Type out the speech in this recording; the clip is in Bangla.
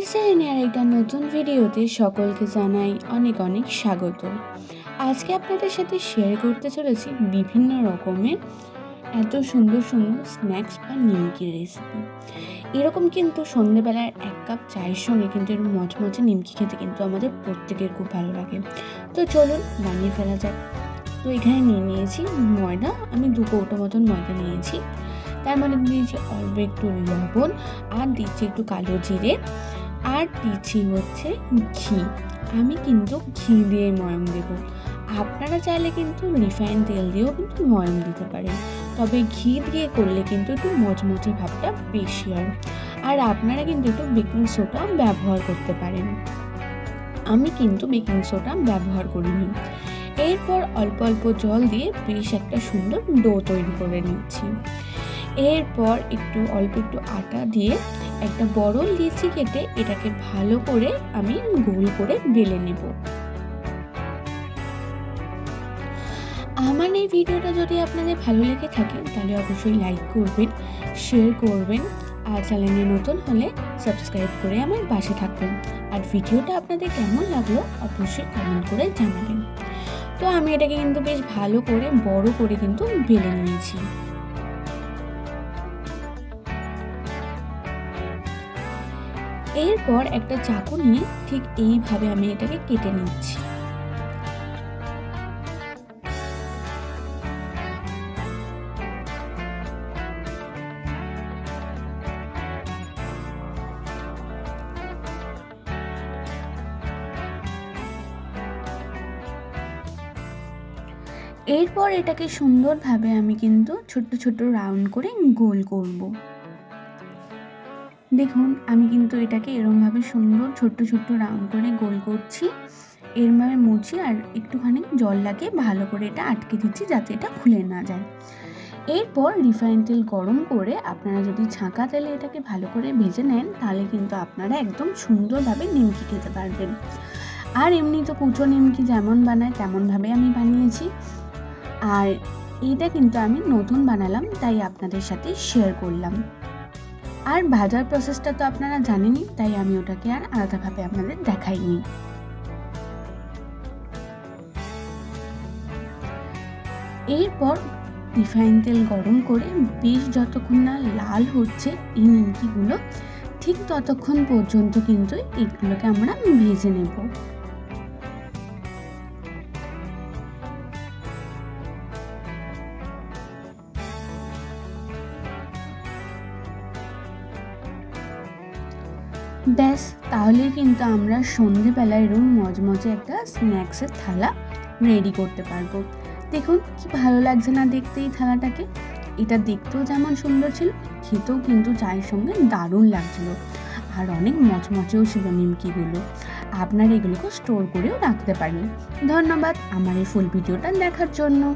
নার্সারিনিয়ার একটা নতুন ভিডিওতে সকলকে জানাই অনেক অনেক স্বাগত। আজকে আপনাদের সাথে শেয়ার করতে চলেছি বিভিন্ন রকমের এত সুন্দর সুন্দর স্ন্যাক্স বা নিমকি রেসিপি এরকম কিন্তু সন্ধেবেলার এক কাপ চায়ের সঙ্গে কিন্তু এরকম মচমচে নিমকি খেতে কিন্তু আমাদের প্রত্যেকের খুব ভালো লাগে। তো চলুন বানিয়ে ফেলা যাক। তো এখানে নিয়ে নিয়েছি ময়দা, আমি দু কৌটো মতন ময়দা নিয়েছি। তার মধ্যে দিয়েছি অল্প একটু লবণ আর দিচ্ছি একটু কালো জিরে। আর দিচ্ছি হচ্ছে ঘি। আমি কিন্তু ঘি দিয়ে ময়ম দেব। আপনারা চাইলে কিন্তু রিফাইন তেল দিয়েও কিন্তু ময়ম দিতে পারেন। তবে ঘি দিয়ে করলে কিন্তু একটু মচমচে ভাবটা বেশি হয়। আর আপনারা কিন্তু একটু বেকিং সোডা ব্যবহার করতে পারেন। আমি কিন্তু বেকিং সোডা ব্যবহার করিনি। এরপর অল্প অল্প জল দিয়ে বেশ একটা সুন্দর ডো তৈরি করে নিচ্ছি। এরপর একটু, অল্প একটু আটা দিয়ে একটা বড় লিচি কেটে এটাকে ভালো করে আমি গোল করে বেলে নেব। আমার এই ভিডিওটা যদি আপনাদের ভালো লেগে থাকে, তাহলে অবশ্যই লাইক করবেন শেয়ার করবেন, আর চ্যানেলে নতুন হলে সাবস্ক্রাইব করে আমার পাশে থাকবেন। আর ভিডিওটা আপনাদের কেমন লাগল, অবশ্যই কমেন্ট করে জানাবেন। তো আমি এটাকে কিন্তু বেশ ভালো করে, বড় করে কিন্তু বেলে নিয়েছি। এরপর একটা চাকু নিয়ে ঠিক এইভাবে আমি এটাকে কেটে নিচ্ছি। এরপর এটাকে সুন্দরভাবে আমি কিন্তু ছোট্ট ছোট্ট রাউন্ড করে গোল করব। দেখুন, আমি কিন্তু এটাকে এরমভাবে সুন্দর ছোট্ট ছোট্ট রাউন্ড করে গোল করছি। এরমভাবে মুছি আর একটুখানি জল লাগিয়ে ভালো করে এটা আটকে দিচ্ছি যাতে এটা খুলে না যায়। এরপর রিফাইন তেল গরম করে আপনারা যদি ছাঁকা তেলে এটাকে ভালো করে ভেজে নেন, তাহলে কিন্তু আপনারা একদম সুন্দরভাবে নিমকি খেতে পারবেন। আর এমনি তো কুচো নিমকি যেমন বানায়, তেমনভাবে আমি বানিয়েছি। আর এটা কিন্তু আমি নতুন বানালাম, তাই আপনাদের সাথে শেয়ার করলাম। আর ভাজার প্রসেসটা তো আপনারা জানেনই, তাই আমি ওটাকে আর আলাদাভাবে আপনাদের দেখাইনি। এরপর রিফাইন তেল গরম করে বেশ যতক্ষণ না লাল হচ্ছে এই নিমকিগুলো ঠিক ততক্ষণ পর্যন্ত কিন্তু এগুলোকে আমরা ভেজে নেব। ব্যাস তাহলে কিন্তু আমরা সন্ধেবেলায় এরকম মজমজে একটা স্ন্যাক্সের থালা রেডি করতে পারব। দেখুন, কি ভালো লাগছে না দেখতে এই থালাটাকে। এটা দেখতেও যেমন সুন্দর ছিল, খেতেও কিন্তু চায়ের সঙ্গে দারুণ লাগছিল। আর অনেক মচমচেও ছিল নিমকিগুলো। আপনারা এগুলোকে স্টোর করেও রাখতে পারেন। ধন্যবাদ, আমার এই ফুল ভিডিওটা দেখার জন্য।